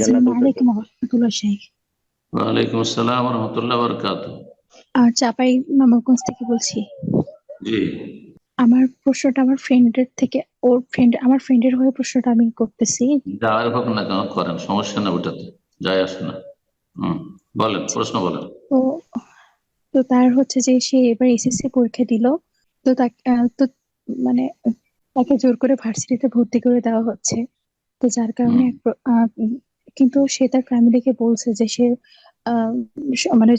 আসসালামু আলাইকুম রহমতুল্লাহ শেখ ওয়ালাইকুম আসসালাম রহমতুল্লাহ বরকাত আর চাপাই নবাবগঞ্জ থেকে বলছি জি। আমার প্রশ্নটা আমার ফ্রেন্ডের থেকে ওর ফ্রেন্ড আমার ফ্রেন্ডের হয়ে প্রশ্নটা আমি করতেছি। যাই হোক না কেন করেন সমস্যা না ওটাতে যাই আসে না। হম বলেন প্রশ্ন বলেন। তো তো তার হচ্ছে যে সে এবার এসএসসি পরীক্ষা দিল তো তাকে আহ, তো মানে তাকে জোর করে ভার্সিটিতে ভর্তি করে দেওয়া হচ্ছে। তো যার কারণে কিন্তু সে তার ফ্যামিলিকে বলছে যে সে মানে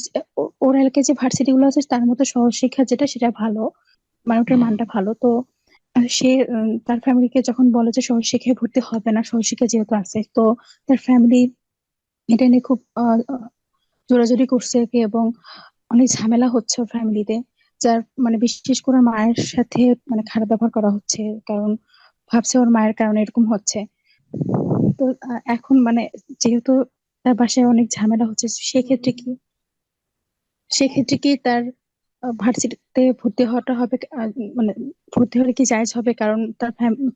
ওর এলাকায় যে ভার্সিটি গুলো আছে তার মতো সহজ শিক্ষা যেটা সেটা ভালো মানে ওটার মানটা ভালো। তো সে তার ফ্যামিলিকে যখন বলে যে সহজ শিক্ষায় ভর্তি হবে না সহজ শিক্ষা যেহেতু আছে তো তার ফ্যামিলি এটা নিয়ে খুব জোরাজুরি করছে কি এবং অনেক ঝামেলা হচ্ছে ওর ফ্যামিলিতে যার মানে বিশেষ করে মায়ের সাথে মানে খারাপ ব্যবহার করা হচ্ছে কারণ ভাবছে ওর মায়ের কারণে এরকম হচ্ছে। তো এখন মানে যেহেতু তার বাসায় অনেক ঝামেলা হচ্ছে, সেক্ষেত্রে কি? সেক্ষেত্রে কি তার ভার্সিটিতে ভর্তি হওয়াটা হবে মানে ভর্তি হলে কি জায়েজ হবে? কারণ তার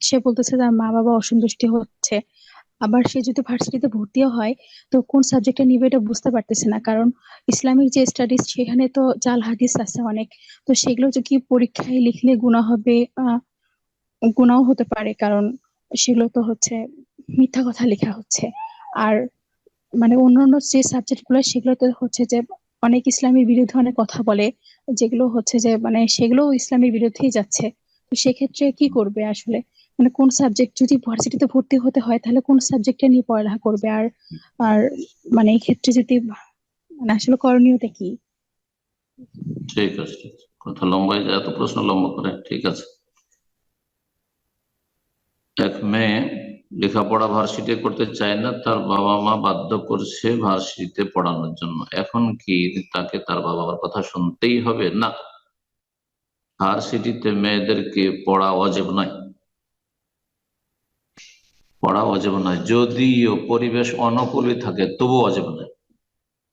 সে বলতেছে তার মা বাবা অসন্তুষ্টি হচ্ছে। আবার সে যদি ভার্সিটিতে ভর্তিও হয়, তো কোন সাবজেক্টে নিবে এটা বুঝতে পারতেছে না। কারণ ইসলামিক যে স্টাডিজ সেখানে তো জাল হাদিস আছে অনেক। তো সেগুলো যদি পরীক্ষায় লিখলে গুণা হবে গুণাও হতে পারে। কারণ সেগুলো তো হচ্ছে মিথ্যা কথা লেখা হচ্ছে। আর মানে অন্যান্য যে সাবজেক্টগুলো, সেগুলোতে হচ্ছে যে অনেক ইসলামের বিরুদ্ধে অনেক কথা বলে, যেগুলো হচ্ছে যে মানে সেগুলো ইসলামের বিরুদ্ধেই যাচ্ছে। তো সেক্ষেত্রে কি করবে আসলে? মানে কোন সাবজেক্ট যদি ভার্সিটিতে ভর্তি হতে হয়, তাহলে কোন সাবজেক্টটা নিয়ে পড়ালেখা করবে? আর আর মানে এই ক্ষেত্রে যদি মানে আসলে করণীয়টা কি? ঠিক আছে। কথা লম্বা যায়, এত প্রশ্ন লম্বা করে, ঠিক আছে। এক মেয়ে লেখাপড়া ভার্সিটি করতে চায় না, তার বাবা মা বাধ্য করছে ভার্সিটিতে পড়ানোর জন্য। এখন কি তাকে তার বাবা মার কথা শুনতেই হবে? না। ভার্সিটিতে মেয়েদেরকে পড়া অজেব নয়। পড়া অজেব নয়। যদিও পরিবেশ অনুকূলই থাকে তবু অজেব নয়।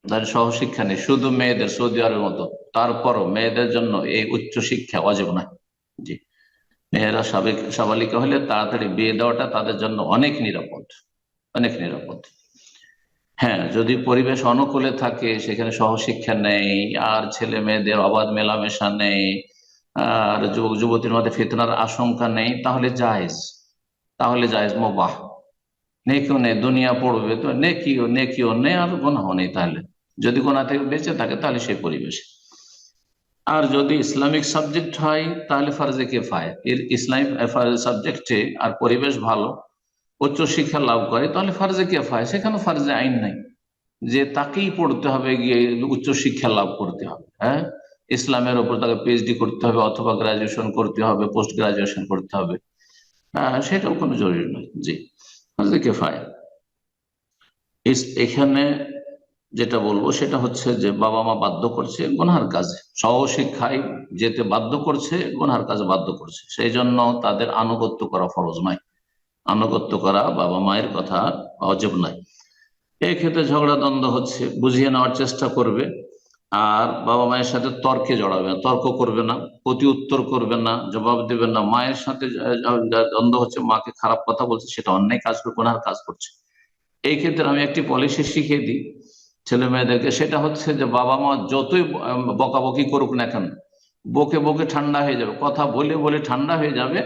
তার সহশিক্ষা নেই, শুধু মেয়েদের সৌদি আরবের মতো। তারপরও মেয়েদের জন্য এই উচ্চ শিক্ষা অজেব নয়। জি। মেয়েরা সাবেক সাবালিকা হলে তাড়াতাড়ি বিয়ে দেওয়াটা তাদের জন্য অনেক নিরাপদ অনেক নিরাপদ। হ্যাঁ যদি পরিবেশ অনুকূলে থাকে, সেখানে সহশিক্ষা নেই, আর ছেলে মেয়েদের অবাধ মেলামেশা নেই, আর যুবক যুবতীর মধ্যে ফিতনার আশঙ্কা নেই, তাহলে জায়েজ তাহলে জায়েজ মোবাহ। নেকিও নেই, দুনিয়া পড়বে তো, নেকিও নেকিও নেই, আর গোনাও নেই তাহলে। যদি গোনা থেকে বেঁচে থাকে, তাহলে সেই পরিবেশে। আর যদি ইসলামিক সাবজেক্ট হয় তাহলে ফার্জে কেফায় এর ইসলামিক সাবজেক্টে আর পরিবেশ ভালো উচ্চ শিক্ষা লাভ করে তাহলে ফার্জে কেফায় সেখানে ফার্জে আইন নাই। যে তাকেই পড়তে হবে গিয়ে উচ্চ শিক্ষা লাভ করতে হবে হ্যাঁ? ইসলামের ওপর তাকে পিএইচডি করতে হবে অথবা গ্রাজুয়েশন করতে হবে পোস্ট গ্রাজুয়েশন করতে হবে। আহ, সেটাও কোনো জরুরি নয়। জি ফার্জে কেফায় এখানে যেটা বলব সেটা হচ্ছে যে বাবা মা বাধ্য করছে গোনহার কাজে। সহশিক্ষায় যেতে বাধ্য করছে গোনহার কাজে বাধ্য করছে। সেই জন্য তাদের আনুগত্য করা ফরজ নয়। আনুগত্য করা বাবা মায়ের কথা অজব নয়। এই ক্ষেত্রে ঝগড়া দ্বন্দ্ব হচ্ছে, বুঝিয়ে নেওয়ার চেষ্টা করবে, আর বাবা মায়ের সাথে তর্কে জড়াবে না, তর্ক করবে না প্রতি উত্তর করবে না, জবাব দেবে না। মায়ের সাথে দ্বন্দ্ব হচ্ছে, মাকে খারাপ কথা বলছে, সেটা অন্যায় কাজ করে গোনার কাজ করছে। এই ক্ষেত্রে আমি একটি পলিসি শিখিয়ে দিই। ছেলে মেয়েদেরকে সেটা হচ্ছে যে বাবা মা যতই বকাবকি করুক না কেন, বকে বকে ঠান্ডা হয়ে যাবে। কথা বলে বলে ঠান্ডা হয়ে যাবে,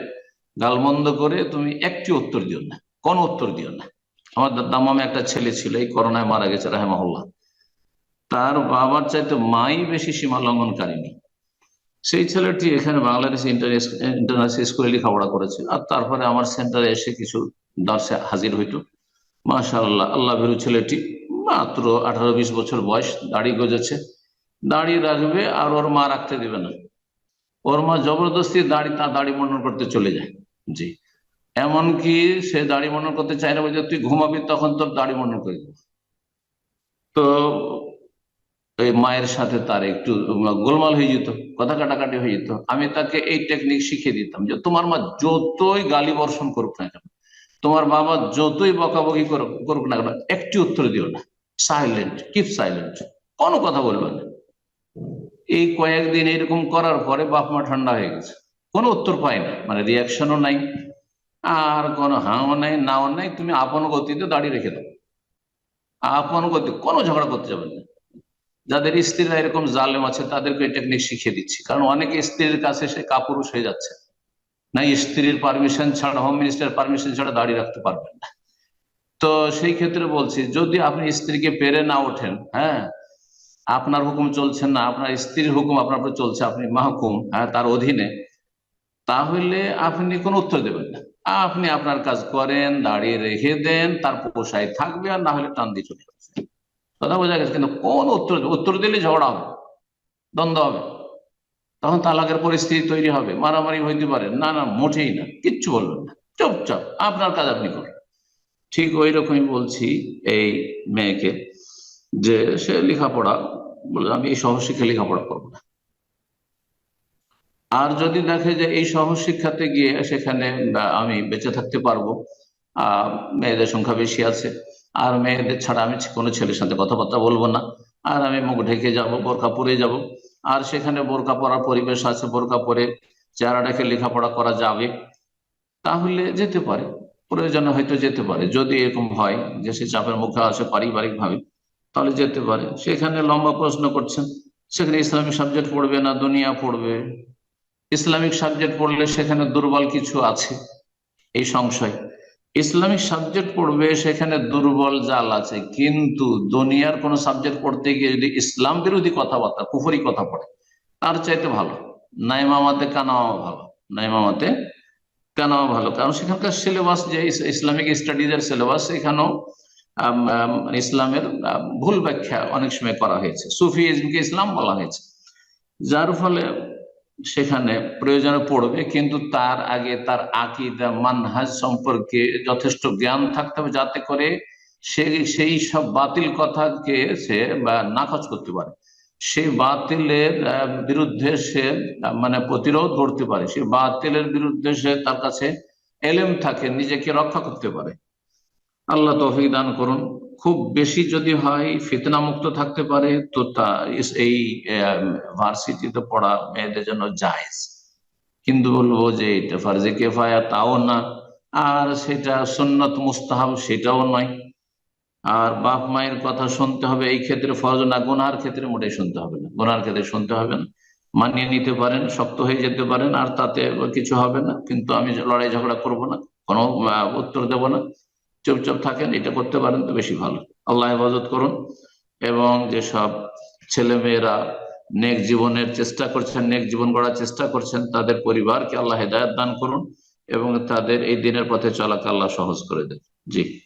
গালমন্দ করে তুমি একটি উত্তর দিও না, কোন উত্তর দিও না। আমার দামামে একটা ছেলে ছিল, এই করোনায় মারা গেছে, রাহেমাহুল্লাহ। তার বাবার চাইতে মাই বেশি সীমা লঙ্ঘনকারিনী সেই ছেলেটি এখানে বাংলাদেশ ইন্টারন্যাশনাল স্কুলে লেখাপড়া করেছে, আর তারপরে আমার সেন্টারে এসে কিছু দর্শে হাজির হইতো মাশাআল্লাহ, আল্লাহ ভীরু ছেলেটি মাত্র আঠারো বিশ বছর বয়স দাড়ি গজেছে। দাড়ি রাখবে আর ওর মা রাখতে দেবে না। ওর মা জবরদস্তি দাড়ি, তার দাড়ি মন্ডন করতে চলে যায়। জি। এমনকি সে দাড়ি মন্ডন করতে চায় না বলছে তুই ঘুমাবি তখন তোর দাড়ি মন্ডন করে দেবো। তো এই মায়ের সাথে তার একটু গোলমাল হয়ে যেত, কথা কাটাকাটি হয়ে যেত। আমি তাকে এই টেকনিক শিখিয়ে দিতাম যে, তোমার মা যতই গালি বর্ষণ করুক না কেন, তোমার বাবা যতই বকাবকি করুক না কেন, একটি উত্তর দিও না। সাইলেন্ট কিপ সাইলেন্ট কোনো কথা বলবে না। এই কয়েকদিন এরকম করার পরে বাপ মা ঠান্ডা হয়ে গেছে। কোনো উত্তর পাই না মানে রিয়াকশনও নাই, আর কোনো হাও নাই, নাও নাই, তুমি আপন গতিতে দাঁড়িয়ে রেখে দাও। আপন গতি, কোনো ঝগড়া করতে যাবেন না। যাদের স্ত্রীরা এরকম জালেম আছে, তাদেরকে এই টেকনিক শিখিয়ে দিচ্ছি। কারণ অনেক স্ত্রীর কাছে সে কাপুরুষ হয়ে যাচ্ছে। না, স্ত্রীর পারমিশন ছাড়া হোম মিনিস্টার পারমিশন ছাড়া দাঁড়িয়ে রাখতে পারবেন না। তো সেই ক্ষেত্রে বলছি, যদি আপনি স্ত্রীকে পেরে না ওঠেন হ্যাঁ আপনার হুকুম চলছে না, আপনার স্ত্রীর হুকুম আপনার চলছে, আপনি মাহকুম হ্যাঁ তার অধীনে, তাহলে আপনি কোনো উত্তর দেবেন না। আপনি আপনার কাজ করেন, দাঁড়িয়ে রেখে দেন, তার পোষায় থাকবে, আর না হলে টান দিয়ে চলে যাচ্ছে। কথা বোঝা গেছে কিন্তু কোন উত্তর উত্তর দিলে ঝগড়া হবে, দ্বন্দ্ব হবে। তখন তালাকের পরিস্থিতি তৈরি হবে, মারামারি হইতে পারে। না না, মোটেই না, কিচ্ছু বলবেন না। চুপচাপ, আপনার কাজ আপনি করেন। ঠিক ওই রকমই বলছি এই মেয়েকে যে সে লেখাপড়া, বলে আমি এই সহশিক্ষা লেখাপড়া করব না। আর যদি দেখে যে এই সহশিক্ষাতে গিয়ে সেখানে আমি বেঁচে থাকতে পারব মেয়েদের সংখ্যা বেশি আছে, আর মেয়েদের ছাড়া আমি কোনো ছেলের সাথে কথাবার্তা বলব না, আর আমি মুখ ঢেকে যাব বোরকা পরে যাব, আর সেখানে বোরকা পরার পরিবেশ আছে বোরকা পরে চেহারাটাকে লেখাপড়া করা যাবে, তাহলে যেতে পারে। প্রয়োজনে হয়তো যেতে পারে। যদি এরকম হয় যে সে চাপের মুখে আসে পারিবারিক ভাবে তাহলে যেতে পারে। সেখানে লম্বা প্রশ্ন করছেন, সেখানে ইসলামিক সাবজেক্ট পড়বে না, দুনিয়া পড়বে? ইসলামিক সাবজেক্ট পড়লে সেখানে দুর্বল কিছু আছে, এই সংশয়। ইসলামিক সাবজেক্ট পড়বে, সেখানে দুর্বল জাল আছে। কিন্তু দুনিয়ার কোন সাবজেক্ট পড়তে গিয়ে যদি ইসলাম বিরোধী কথাবার্তা, কুফরি কথা পড়ে, তার চাইতে ভালো। নাইমামাতে কানামা ভালো। নাইমামাতে কানামা ভালো? কারণ সেখানকার সিলেবাস যে ইসলামিক স্টাডিজ এর সিলেবাস এখানেও আম, আম, ইসলামের ভুল ব্যাখ্যা অনেক সময় করা হয়েছে। সুফিজমকে ইসলাম বলা হয়েছে। যার ফলে সেখানে প্রয়োজনে পড়বে কিন্তু তার আগে তার আকিদা মানহাজ সম্পর্কে যথেষ্ট জ্ঞান থাকতে হবে যাতে করে সে সেই সব বাতিল কথাকে সে বা নাকচ করতে পারে। সেই বাতিলের বিরুদ্ধে সে মানে প্রতিরোধ করতে পারে। সেই বাতিলের বিরুদ্ধে সে তার কাছে এলেম থাকে, নিজেকে রক্ষা করতে পারে। আল্লাহ তৌফিক দান করুন। খুব বেশি যদি হয়, ফিতনা মুক্ত থাকতে পারে, তো তা এই ভার্সিটিতে পড়া মেয়েদের জন্য জায়েজ। কিন্তু বলব যে এটা ফার্জে কেফায়া তাও না, আর সেটা সুন্নত মুস্তাহাব সেটাও নয়। আর বাপ মায়ের কথা শুনতে হবে এই ক্ষেত্রে ফরজ না, গোনার ক্ষেত্রে মোটেই শুনতে হবে না। গোনার ক্ষেত্রে শুনতে হবে না। মানিয়ে নিতে পারেন, শক্ত হয়ে যেতে পারেন, আর তাতে কিছু হবে না। কিন্তু আমি লড়াই ঝগড়া করব না, কোনো উত্তর দেব না। চুপচাপ থাকেন, এটা করতে পারেন তো বেশি ভালো। আল্লাহ হেফাজত করুন। এবং যেসব ছেলে মেয়েরা নেক জীবনের চেষ্টা করছেন, নেক জীবন গড়ার চেষ্টা করছেন, তাদের পরিবারকে আল্লাহ হেদায়ত দান করুন এবং তাদের এই দিনের পথে চলাকে আল্লাহ সহজ করে দেন। জি।